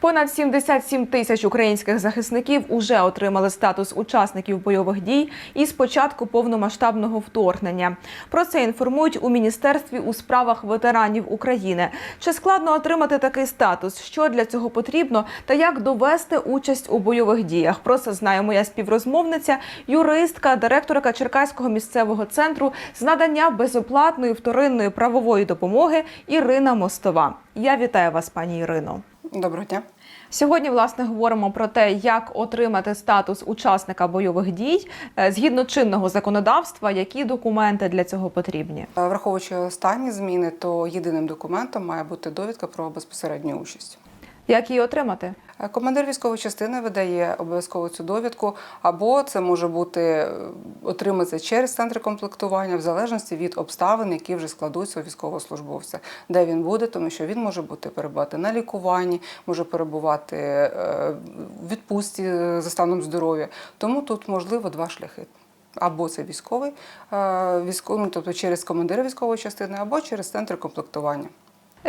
Понад 77 тисяч українських захисників уже отримали статус учасників бойових дій із початку повномасштабного вторгнення. Про це інформують у міністерстві у справах ветеранів України. Чи складно отримати такий статус? Що для цього потрібно, та як довести участь у бойових діях? Про це знає моя співрозмовниця, юристка, директорка Черкаського місцевого центру з надання безоплатної вторинної правової допомоги Ірина Мостова. Я вітаю вас, пані Ірино. Доброго дня. Сьогодні власне говоримо про те, як отримати статус учасника бойових дій Е, згідно чинного законодавства, які документи для цього потрібні. Е, Враховуючи останні зміни, то єдиним документом має бути довідка про безпосередню участь. Як її отримати? Е, Командир військової частини видає обов'язково цю довідку, або це може бути е, отримати через центр комплектування, в залежності від обставин, які вже складуться у військовослужбовця, де він буде, тому що він може бути перебувати на лікуванні, може перебувати е, в відпустці за станом здоров'я. Тому тут можливо два шляхи. Або це військовий, військовий, ну, тобто через командира військової частини, або через центр комплектування.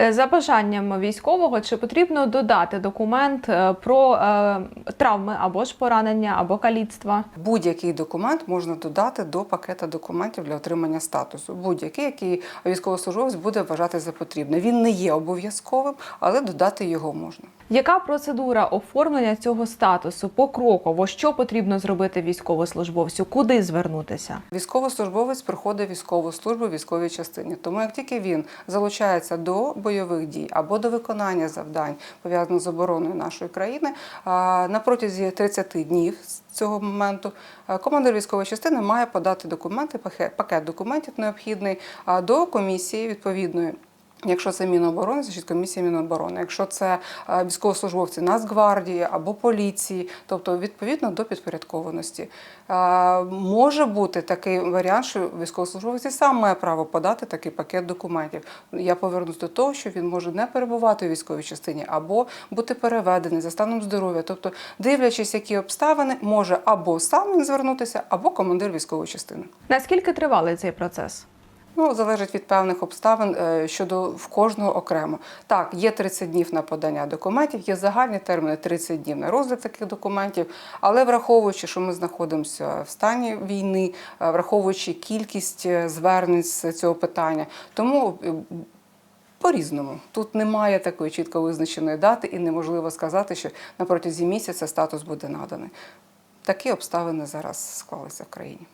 Е, За бажанням військового, чи потрібно додати документ е, про е, травми або ж поранення, або каліцтва? Будь-який документ можна додати до пакета документів для отримання статусу. Будь-який, який військовослужбовець буде вважати за потрібне. Він не є обов'язковим, але додати його можна. Яка процедура оформлення цього статусу покроково? Що потрібно зробити військовослужбовцю? Куди звернутися? Військовослужбовець проходить військову службу в військовій частині. Тому як тільки він залучається до бойових дій або до виконання завдань пов'язаних з обороною нашої країни, на протязі 30 днів з цього моменту командир військової частини має подати документи, пакет документів необхідний до комісії відповідної. Якщо це Міноборони, значить комісія Міноборони. Якщо це е, військовослужбовці Нацгвардії або поліції, тобто відповідно до підпорядкованості. Е, Може бути такий варіант, що військовослужбовець сам має право подати такий пакет документів. Я повернусь до того, що він може не перебувати у військовій частині або бути переведений за станом здоров'я. Тобто, дивлячись, які обставини, може або сам він звернутися, або командир військової частини. Наскільки тривалий цей процес? Ну, залежить від певних обставин е, щодо в кожного окремо. Так, є 30 днів на подання документів, є загальні терміни 30 днів на розгляд таких документів, але враховуючи, що ми знаходимося в стані війни, е, враховуючи кількість е, звернень з цього питання, тому. е, По-різному тут немає такої чітко визначеної дати, і неможливо сказати, що на протязі місяця статус буде наданий. Такі обставини зараз склалися в країні.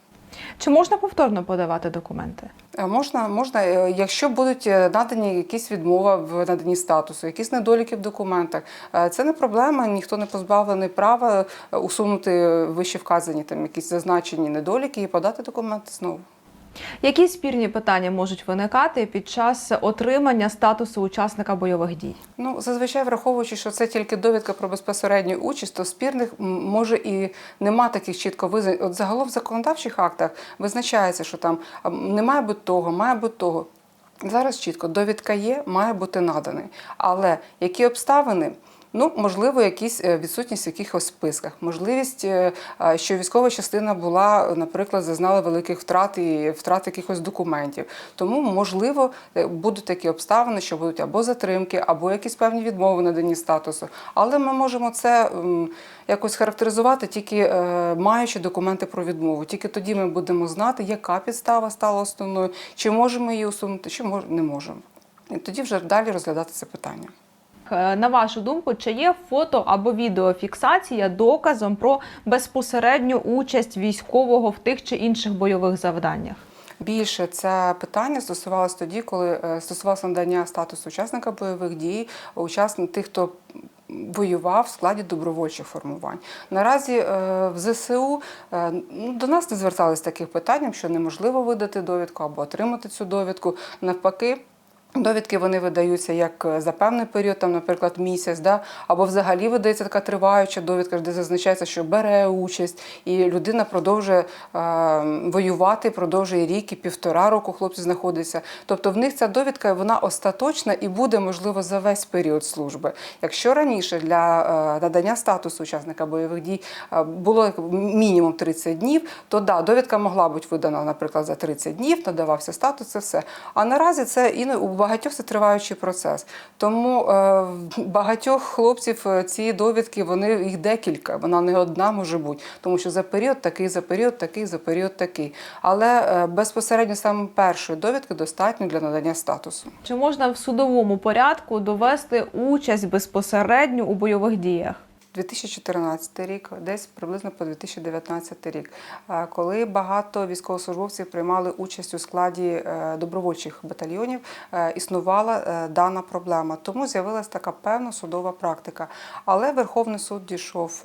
Чи можна повторно подавати документи? Е, Можна, можна, е, якщо будуть е, надані якісь відмови в наданні статусу, якісь недоліки в документах, це не проблема. Ніхто не позбавлений права усунути вище вказані там якісь зазначені недоліки і подати документи знову. Які спірні питання можуть виникати під час отримання статусу учасника бойових дій? Ну, зазвичай враховуючи, що це тільки довідка про безпосередню участь, то спірних може і нема таких чітко визначень. От загалом в законодавчих актах визначається, що там а, не має бути того, має бути того. Зараз чітко довідка є, має бути наданий. Але які обставини? Ну, можливо, якісь е, відсутність в якихось списках, можливість, е, що військова частина була, наприклад, зазнала великих втрат і втрат якихось документів. Тому, можливо, е, будуть такі обставини, що будуть або затримки, або якісь певні відмови надані статусу. Але ми можемо це якось характеризувати тільки маючи документи про відмову. Тільки тоді ми будемо знати, яка підстава стала основною, чи можемо її усунути, чи не можемо. І тоді вже далі розглядати це питання. Е, На вашу думку, чи є фото або відеофіксація доказом про безпосередню участь військового в тих чи інших бойових завданнях? Більше це питання стосувалося тоді, коли е, стосувалося надання статусу учасника бойових дій, учасник тих, хто воював в складі добровольчих формувань. Наразі е, в ЗСУ ну, до нас не звертались таких питанням, що неможливо видати довідку або отримати цю довідку. Навпаки. Довідки вони видаються як за певний період, там, наприклад, місяць, да? або взагалі видається така триваюча довідка, де зазначається, що бере участь, і людина продовжує е, воювати, продовжує рік і півтора року хлопці знаходиться. Тобто в них ця довідка вона остаточна і буде можливо за весь період служби. Якщо раніше для е, надання статусу учасника бойових дій е, було мінімум 30 днів, то да, довідка могла бути видана, наприклад, за 30 днів, надавався статус, це все. А наразі це і у багатьох це триваючий процес. Тому е, багатьох хлопців е, ці довідки, вони їх декілька, вона не одна може бути, тому що за період такий, за період такий, за період такий. Але е, безпосередньо саме першої довідки достатньо для надання статусу. Чи можна в судовому порядку довести участь безпосередньо у бойових діях? 2014 рік, десь приблизно по 2019 рік, е, коли багато військовослужбовців приймали участь у складі е, добровольчих батальйонів, е, існувала дана проблема. Тому з'явилася така певна судова практика. Але Верховний суд дійшов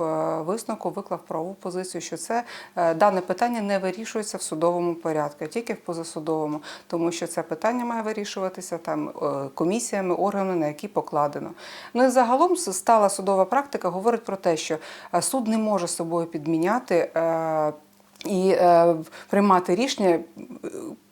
висновку, виклав правову позицію, що це дане питання не вирішується в судовому порядку, тільки в позасудовому, тому що це питання має вирішуватися там комісіями, органами, на які покладено. Ну і загалом стала судова практика говорить про те, що е, суд не може собою підміняти. І е, приймати рішення, е,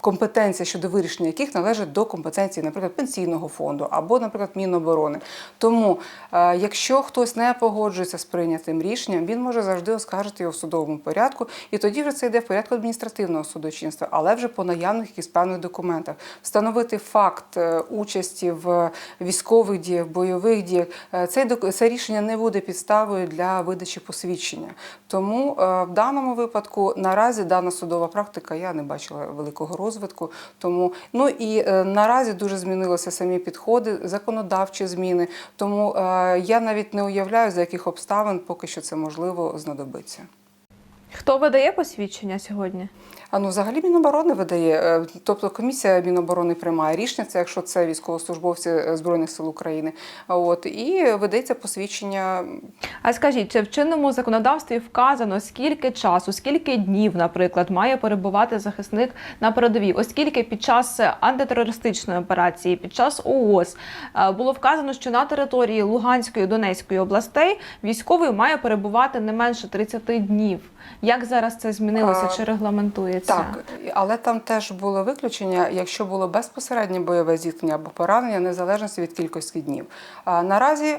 компетенція щодо вирішення яких належить до компетенції, наприклад, пенсійного фонду або, наприклад, Міноборони. Тому, е, якщо хтось не погоджується з прийнятим рішенням, він може завжди оскаржити його в судовому порядку, і тоді вже це йде в порядку адміністративного судочинства, але вже по наявних якихось певних документах. Встановити факт е, участі в військових діях, бойових діях, е, док- це рішення не буде підставою для видачі посвідчення. Тому е, в даному випадку наразі дана судова практика я не бачила великого розвитку. Тому ну і е, наразі дуже змінилися самі підходи, законодавчі зміни. Тому е, я навіть не уявляю, за яких обставин поки що це можливо знадобиться. Хто видає посвідчення сьогодні? А ну взагалі Міноборони видає, е, тобто комісія Міноборони приймає рішення, це якщо це військовослужбовці е, Збройних сил України. От і видається посвідчення А скажіть, чи в чинному законодавстві вказано, скільки часу, скільки днів, наприклад, має перебувати захисник на передовій, оскільки під час антитерористичної операції, під час ООС е, було вказано, що на території Луганської і Донецької областей військовий має перебувати не менше 30 днів. Як зараз це змінилося? А, Чи регламентується? Так, але там теж було виключення, якщо було безпосереднє бойове зіткнення або поранення, незалежності від кількості днів. А наразі е,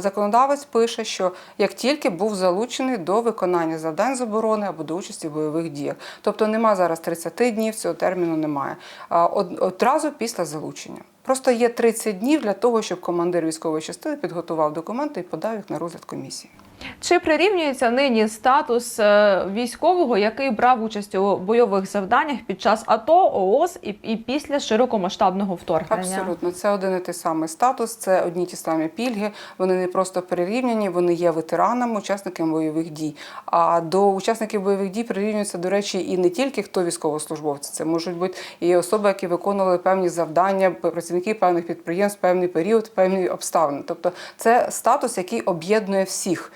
законодавець пише, що як тільки був залучений до виконання завдань з оборони або до участі в бойових діях, тобто нема зараз 30 днів, цього терміну немає. Од- одразу після залучення. Просто є 30 днів для того, щоб командир військової частини підготував документи і подав їх на розгляд комісії. Чи прирівнюється нині статус е, військового, який брав участь у бойових завданнях під час АТО, ООС і, і після широкомасштабного вторгнення? Абсолютно, це один і той самий статус, це одні ті самі пільги. Вони не просто прирівняні, вони є ветеранами, учасниками бойових дій. А до учасників бойових дій прирівнюються, до речі, і не тільки хто військовослужбовці, це можуть бути і особи, які виконували певні завдання, працівники певних підприємств, певний період, певні обставини. Тобто це статус, який об'єднує всіх.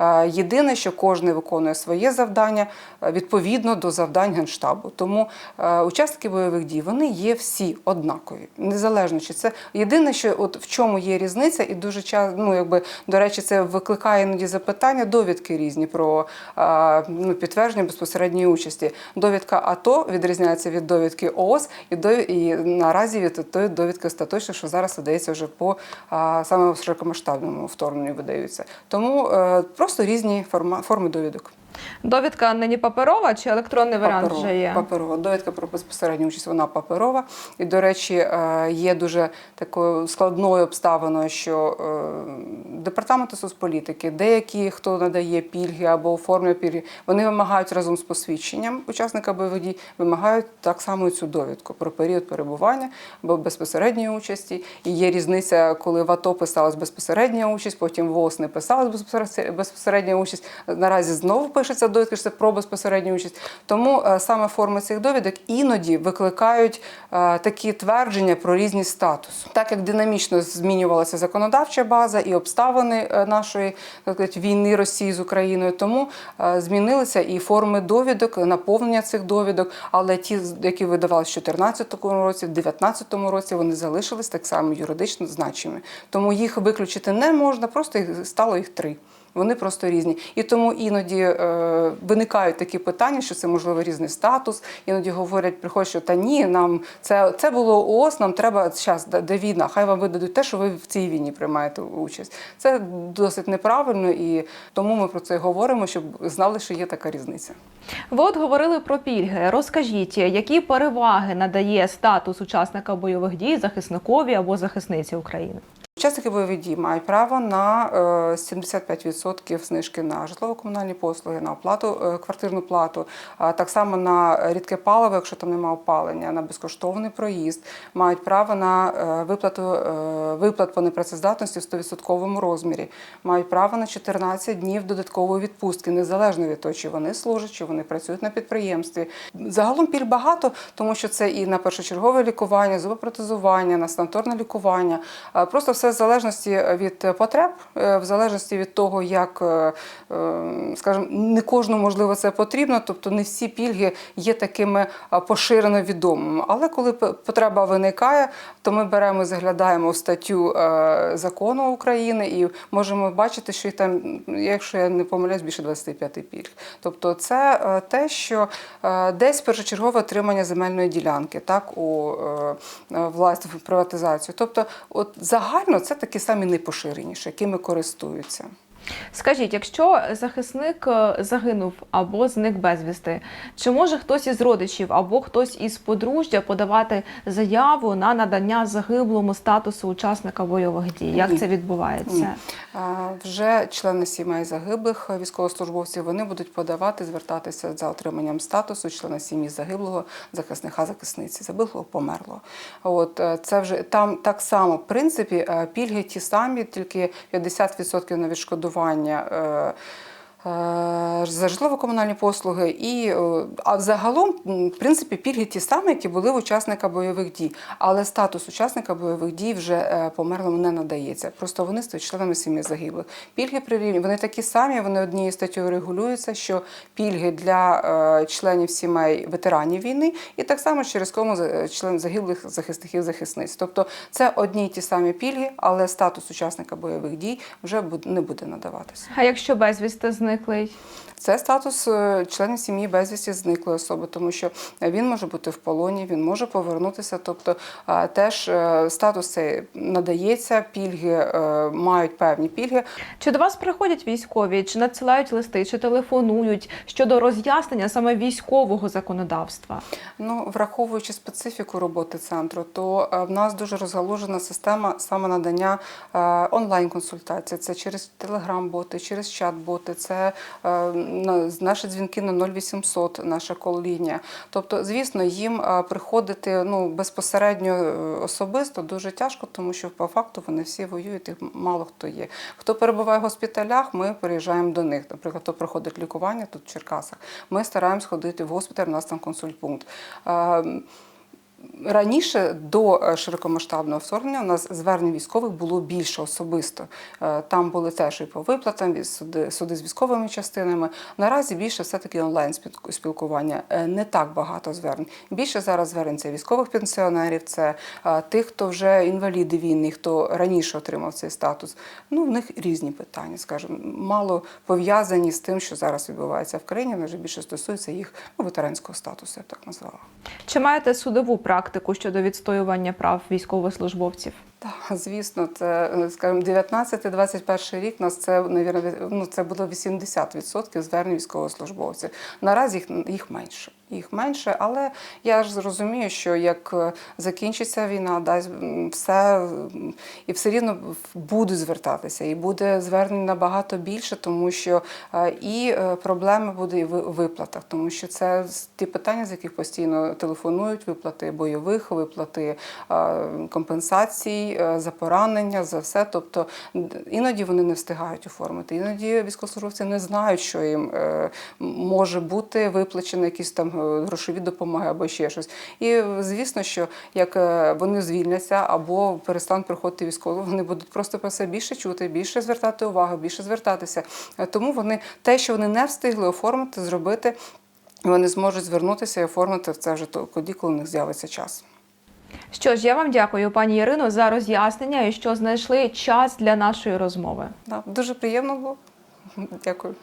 Е, Єдине, що кожен виконує своє завдання е, відповідно до завдань генштабу. Тому е, учасники бойових дій вони є всі однакові, незалежно чи це єдине, що от в чому є різниця, і дуже часто, ну якби до речі, це викликає іноді запитання, довідки різні про ну, підтвердження безпосередньої участі. Довідка АТО відрізняється від довідки ООС, і до і наразі від тої довідки остаточно, що зараз видається вже по саме широкомасштабному вторгненню видаються. Тому е, просто різні форма, форми довідок. Довідка нині паперова чи електронний варіант Паперова. вже є? Паперова. Довідка про безпосередню участь вона паперова. І, до речі, е, є дуже такою складною обставиною, що е, департаменти соцполітики, деякі, хто надає пільги або оформлює пільги, вони вимагають разом з посвідченням учасника бойових дій, вимагають так само цю довідку про період перебування або безпосередньої участі. І є різниця, коли в АТО писалась безпосередня участь, потім в ООС не писалась безпосередня- участь. Наразі знову пишеться довідка, що це про безпосередню участь. Тому е, саме форми цих довідок іноді викликають е, такі твердження про різність статусу. Так як динамічно змінювалася законодавча база і обставини е, нашої так війни Росії з Україною, тому змінилися і форми довідок, наповнення цих довідок, але ті, які видавалися в 2014 році, в 2019 році, вони залишились так само юридично значими. Тому їх виключити не можна, просто їх стало їх три. Вони просто різні. І тому іноді е, виникають такі питання, що це можливо різний статус. Іноді говорять, приходять, що та ні, нам це, це було ООС, нам треба зараз, де війна, хай вам видадуть те, що ви в цій війні приймаєте участь. Це досить неправильно, і тому ми про це говоримо, щоб знали, що є така різниця. Ви от говорили про пільги. Розкажіть, які переваги надає статус учасника бойових дій захисникові або захисниці України? Учасники бойових дій мають право на е, 75% знижки на житлово-комунальні послуги, на оплату е, квартирну плату, так само на рідке паливо, якщо там немає опалення, на безкоштовний проїзд, мають право на е, виплату е, виплат по непрацездатності в 100% розмірі, мають право на 14 днів додаткової відпустки, незалежно від того, чи вони служать, чи вони працюють на підприємстві. Загалом пільг багато, тому що це і на першочергове лікування, зубопротезування, на санаторне лікування. Е, Просто все в залежності від потреб, е, в залежності від того, як, е, е, скажімо, не кожному можливо це потрібно, тобто не всі пільги є такими поширено відомими. Але коли потреба виникає, то ми беремо і заглядаємо в статтю закону України і можемо бачити, що їх там, якщо я не помиляюсь, більше 25 пільг. Тобто, це те, що десь першочергове отримання земельної ділянки, так у е, е, власне в приватизацію. Тобто, от загально це такі самі найпоширеніші, якими користуються. Скажіть, якщо захисник е, загинув або зник безвісти, чи може хтось із родичів або хтось із подружжя подавати заяву на надання загиблому статусу учасника бойових дій? Як Ні. це відбувається? Ні. А, Вже члени сімей загиблих військовослужбовців вони будуть подавати, звертатися за отриманням статусу члена сім'ї загиблого захисника захисниці, загиблого померло. От е, це вже там так само, в принципі, е, пільги ті самі, тільки 50% на відшкодування. Е, е, За житлово-комунальні послуги, і е, а взагалом, в принципі, пільги ті самі, які були в учасника бойових дій, але статус учасника бойових дій вже е, померлому не надається. Просто вони стають членами сім'ї загиблих. Пільги прирівні, вони такі самі, вони однією статтею регулюються, що пільги для е, членів сімей ветеранів війни, і так само через кому член загиблих захисників захисниць. Тобто це одні й ті самі пільги, але статус учасника бойових дій вже не буде надаватися. А якщо безвісти зниклий? Це статус е, членів сім'ї безвісті зниклої особи, тому що він може бути в полоні, він може повернутися. Тобто теж е, статус цей надається, пільги е, мають певні пільги. Чи до вас приходять військові, чи надсилають листи, чи телефонують щодо роз'яснення саме військового законодавства? Ну, враховуючи специфіку роботи центру, то в нас дуже розгалужена система саме надання е, онлайн-консультацій. Це через телеграм-боти, через чат-боти, це е, на- наші дзвінки на 0800, наша кол-лінія. Тобто, звісно, їм е, приходити ну, безпосередньо е, особисто дуже тяжко, тому що по факту вони всі воюють, їх мало хто є. Хто перебуває в госпіталях, ми переїжджаємо до них. Наприклад, хто проходить лікування тут в Черкасах. Ми стараємось ходити в госпіталь, у нас там консультпункт. Раніше до е, широкомасштабного вторгнення у нас звернень військових було більше особисто. Е, Там були теж і по виплатам, і суди, суди з військовими частинами. Наразі більше все-таки онлайн спілку- спілкування. Е, Не так багато звернень. Більше зараз звернень це військових пенсіонерів, це тих, хто вже інваліди війни, хто раніше отримав цей статус. Ну, в них різні питання, скажімо, мало пов'язані з тим, що зараз відбувається в країні. Вони вже більше стосуються їх ну, ветеранського статусу, я б так назвала. Чи маєте судову практику щодо відстоювання прав військовослужбовців? Так, звісно, це е, скажімо, 19-21 рік. Нас це навірно, ну це було 80% звернень військовослужбовців. Наразі їх їх менше. Їх менше, але я ж зрозумію, що як е, закінчиться війна, дасть все і все рівно будуть звертатися, і буде звернень набагато більше, тому що е, і проблеми буде і в виплатах, тому що це ті питання, з яких постійно телефонують, виплати бойових, виплати е, е, за поранення, за все. Тобто іноді вони не встигають оформити. Іноді військовослужбовці не знають, що їм е, може бути виплачено якісь там е, грошові допомоги або ще щось. І звісно, що як вони звільняться або перестануть приходити військово, вони будуть просто про це більше чути, більше звертати увагу, більше звертатися. Тому вони те, що вони не встигли оформити, зробити. Вони зможуть звернутися і оформити це вже тоді, коли у них з'явиться час. Що ж, я вам дякую, пані Ірино, за роз'яснення і що знайшли час для нашої розмови. Да, дуже приємно було. Дякую.